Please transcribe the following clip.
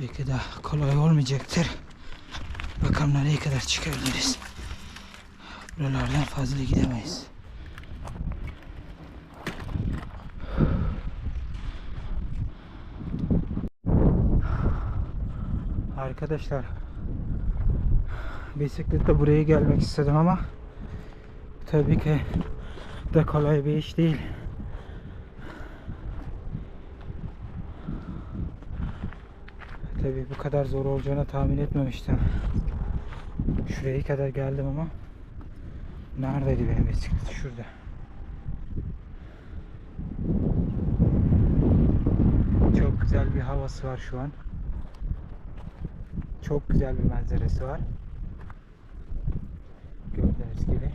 Belki de kolay olmayacaktır. Bakalım nereye kadar çıkabiliriz. Buralardan fazla gidemeyiz. Arkadaşlar bisikletle buraya gelmek istedim ama tabii ki de kolay bir iş değil. Tabii bu kadar zor olacağını tahmin etmemiştim. Şuraya kadar geldim ama neredeydi benim bisiklet? Şurada. Çok güzel bir havası var şu an. Çok güzel bir manzarası var. Gördüğünüz gibi.